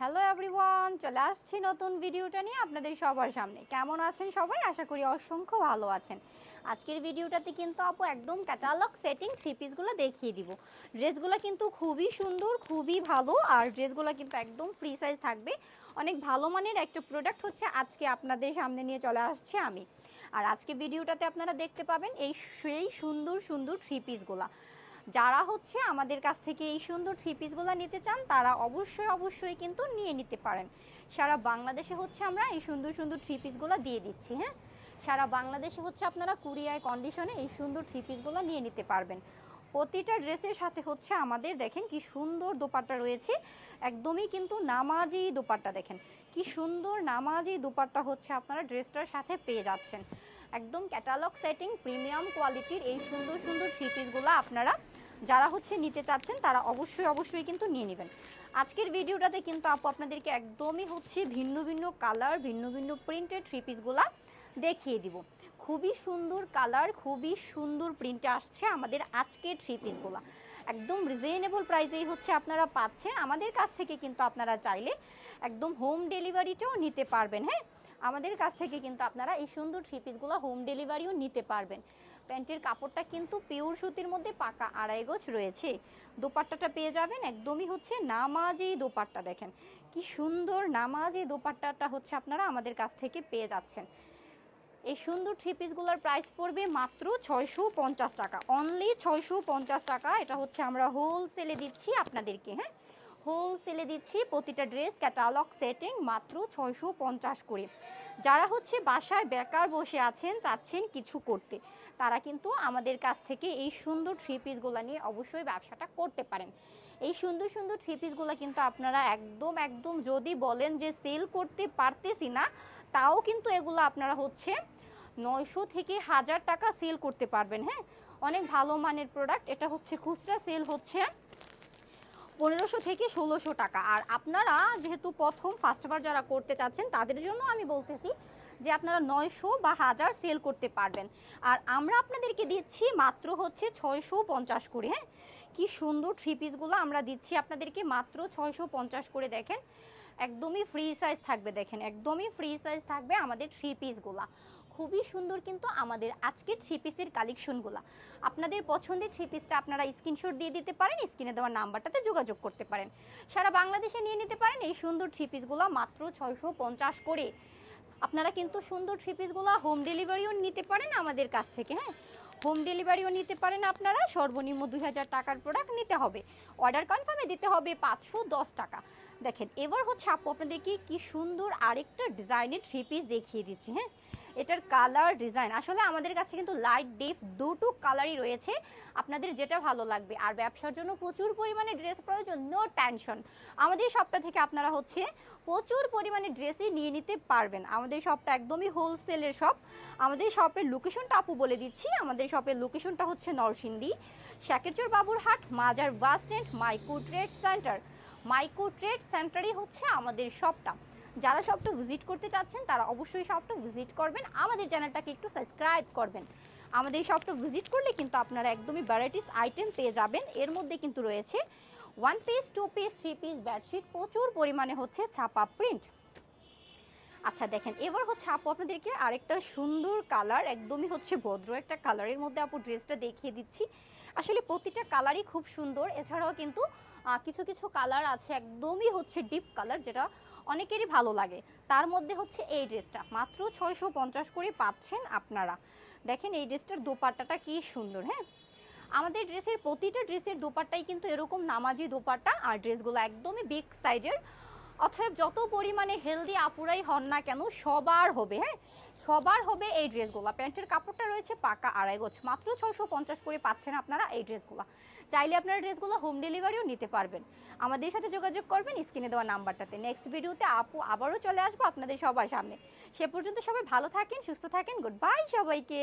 Hello everyone চলে আসছি নতুন ভিডিওটা নিয়ে আপনাদের সবার সামনে। কেমন আছেন সবাই? আশা করি অসংখ্য ভালো আছেন। আজকের ভিডিওটাতে কিন্তু আপু একদম ক্যাটালগ সেটিং থ্রি পিসগুলো দেখিয়ে দিব। ড্রেসগুলো কিন্তু খুবই সুন্দর, খুবই ভালো, আর ড্রেসগুলো কিন্তু একদম ফ্রি সাইজ থাকবে। অনেক ভালো মানের একটা প্রোডাক্ট হচ্ছে আজকে আপনাদের সামনে নিয়ে চলে আসছি আমি। আর আজকে ভিডিওটাতে আপনারা দেখতে পাবেন এই সেই সুন্দর সুন্দর থ্রি পিসগুলা যারা হচ্ছে আমাদের কাছ থেকে এই সুন্দর থ্রি পিসগুলো নিতে চান, তারা অবশ্যই অবশ্যই কিন্তু নিয়ে নিতে পারেন। সারা বাংলাদেশে হচ্ছে আমরা এই সুন্দর সুন্দর থ্রি পিসগুলো দিয়ে দিচ্ছি হ্যাঁ? সারা বাংলাদেশে হচ্ছে আপনারা কুরিয়ায় কন্ডিশনে এই সুন্দর থ্রি পিসগুলো নিয়ে নিতে পারবেন। প্রতিটা ড্রেসের সাথে হচ্ছে আমাদের দেখেন কি সুন্দর দোপাট্টা রয়েছে। একদমই কিন্তু নামাজি দোপাট্টা দেখেন। কি সুন্দর নামাজি দোপাট্টা হচ্ছে আপনারা ড্রেসটার সাথে পেয়ে যাচ্ছেন। একদম ক্যাটালগ সেটিং প্রিমিয়াম কোয়ালিটির এই সুন্দর সুন্দর থ্রি পিসগুলো আপনারা যারা হচ্ছে নিতে চাচ্ছেন, তারা অবশ্যই অবশ্যই কিন্তু নিয়ে নেবেন। আজকের ভিডিওটাতে কিন্তু আপু আপনাদেরকে একদমই হচ্ছে ভিন্ন ভিন্ন কালার ভিন্ন ভিন্ন প্রিন্টেড থ্রি পিসগুলা দেখিয়ে দিব। খুবই সুন্দর কালার খুবই সুন্দর প্রিন্টে আসছে আমাদের আজকের থ্রি পিসগুলা একদম রিজনেবল প্রাইসেই হচ্ছে আপনারা পাচ্ছেন। আমাদের কাছ থেকে কিন্তু আপনারা চাইলে একদম হোম ডেলিভারিটাও নিতে পারবেন হ্যাঁ? আমাদের কাছ থেকে কিন্তু আপনারা এই সুন্দর থ্রি পিসগুলো হোম ডেলিভারিও নিতে পারবেন। প্যান্টের কাপড়টা কিন্তু পিওর সুতির মধ্যে পাকা আড়াই গোছ রয়েছে। দোপাট্টাটা পেয়ে যাবেন, একদমই হচ্ছে নামাজি দোপাট্টা দেখেন। কি সুন্দর নামাজি দোপাট্টাটা হচ্ছে আপনারা আমাদের কাছ থেকে পেয়ে যাচ্ছেন। এই সুন্দর থ্রি পিসগুলোর প্রাইস পড়বে মাত্র ছয়শো পঞ্চাশ টাকা। অনলি ছয়শো পঞ্চাশ টাকা, এটা হচ্ছে আমরা হোলসেলে দিচ্ছি আপনাদেরকে হ্যাঁ? হোলসেলে দিচ্ছি প্রতিটা ড্রেস ক্যাটালগ সেটিং মাত্র ছয়শো পঞ্চাশ করে। যারা হচ্ছে বাসায় বেকার বসে আছেন, চাচ্ছেন কিছু করতে, তারা কিন্তু আমাদের কাছ থেকে এই সুন্দর থ্রি পিসগুলো নিয়ে অবশ্যই ব্যবসাটা করতে পারেন। এই সুন্দর সুন্দর থ্রি পিসগুলো কিন্তু আপনারা একদম একদম যদি বলেন যে সেল করতে পারতেছি না, তাও কিন্তু এগুলো আপনারা হচ্ছে নয়শো থেকে হাজার টাকা সেল করতে পারবেন হ্যাঁ? অনেক ভালো মানের প্রোডাক্ট এটা হচ্ছে খুচরা সেল হচ্ছে পনেরোশো থেকে ষোলোশো টাকা। আর আপনারা যেহেতু প্রথম ফার্স্টবার যারা করতে চাচ্ছেন, তাদের জন্য আমি বলতেছি যে আপনারা নয়শো বা হাজার সেল করতে পারবেন। আর আমরা আপনাদেরকে দিচ্ছি মাত্র হচ্ছে ছয়শো পঞ্চাশ করে হ্যাঁ? কি সুন্দর থ্রি পিসগুলো আমরা দিচ্ছি আপনাদেরকে মাত্র ছয়শো পঞ্চাশ করে দেখেন। একদমই ফ্রি সাইজ থাকবে, দেখেন। একদমই ফ্রি সাইজ থাকবে আমাদের থ্রি পিসগুলা খুবই সুন্দর কিন্তু আমাদের আজকে থ্রি পিসের কালেকশনগুলো আপনাদের পছন্দের থ্রি পিসটা আপনারা স্ক্রিনশট দিয়ে দিতে পারেন স্ক্রিনে দেওয়া নাম্বারটাতে যোগাযোগ করতে পারেন। সারা বাংলাদেশে নিয়ে নিতে পারেন এই সুন্দর থ্রি পিসগুলো মাত্র ছয়শো পঞ্চাশ করে। আপনারা কিন্তু সুন্দর থ্রি পিসগুলো হোম ডেলিভারিও নিতে পারেন আমাদের কাছ থেকে হ্যাঁ? হোম ডেলিভারিও নিতে পারেন আপনারা, সর্বনিম্ন দুই হাজার টাকার প্রোডাক্ট নিতে হবে। অর্ডার কনফার্মে দিতে হবে পাঁচশো দশ টাকা। দেখেন, এবার হচ্ছে আপু, আপনাদেরকে কি সুন্দর আরেকটা ডিজাইনের থ্রি পিস দেখিয়ে দিচ্ছি হ্যাঁ? এটার কালার ডিজাইন আসলে আমাদের কাছে কিন্তু লাইট ডিপ দুটো কালারই রয়েছে। আপনাদের যেটা ভালো লাগবে। আর ব্যবসার জন্য প্রচুর পরিমাণে ড্রেস প্রয়োজন নো টেনশন আমাদের শপটা থেকে আপনারা হচ্ছে প্রচুর পরিমাণে ড্রেসই নিয়ে নিতে পারবেন। আমাদের শপটা একদমই হোলসেলের শপ আমাদের শপের লোকেশনটা আপু বলে দিচ্ছি। আমাদের শপের লোকেশনটা হচ্ছে নরসিংদী, শাকেরচর বাবুরহাট, মাজার bus stand মাইকো trade centre. মাইকো trade সেন্টারই হচ্ছে আমাদের শপটা যারা শপটা ভিজিট করতে চাচ্ছেন, তারা অবশ্যই শপটা ভিজিট করবেন। আমাদের চ্যানেলটাকে একটু সাবস্ক্রাইব করবেন। আমাদের এই শপটা ভিজিট করলে কিন্তু আপনারা একদমই ভ্যারাইটিস আইটেম পেয়ে যাবেন। এর মধ্যে কিন্তু রয়েছে one piece two piece three piece bedsheet প্রচুর পরিমাণে হচ্ছে ছাপা প্রিন্ট আচ্ছা দেখেন, এবার হচ্ছে আপু আপনাদেরকে আরেকটা সুন্দর কালার একদমই হচ্ছে ভদ্র একটা কালারের মধ্যে আপু ড্রেসটা দেখিয়ে দিচ্ছি। আসলে প্রতিটা কালারই খুব সুন্দর। এছাড়াও কিন্তু কিছু কিছু কালার আছে একদমই হচ্ছে ডিপ কালার যেটা অনেকেরই ভালো লাগে। তার মধ্যে হচ্ছে এই ড্রেসটা। মাত্র ছয়শো পঞ্চাশ করে পাচ্ছেন আপনারা। দেখেন এই ড্রেসটার দোপাট্টাটা কি সুন্দর হ্যাঁ? আমাদের ড্রেসের প্রতিটা ড্রেসের দোপাট্টাই কিন্তু এরকম নামাজি দোপাট্টা, আর ড্রেসগুলো একদমই বিগ সাইজের অতএব যত পরিমাণে হেলদি আপুরাই হন না কেন, সবার হবে হ্যাঁ? সবার হবে এই ড্রেসগুলো। প্যান্টের কাপড়টা রয়েছে পাকা আড়াই গোছ। মাত্র ছশো পঞ্চাশ করে পাচ্ছেন আপনারা এই ড্রেসগুলো। চাইলে আপনারা ড্রেসগুলো হোম ডেলিভারিও নিতে পারবেন। আমাদের সাথে যোগাযোগ করবেন স্ক্রিনে দেওয়া নাম্বারটাতে। নেক্সট ভিডিওতে আপু আবারও চলে আসব আপনাদের সবার সামনে। সে পর্যন্ত সবাই ভালো থাকেন, সুস্থ থাকেন। গুড বাই সবাইকে।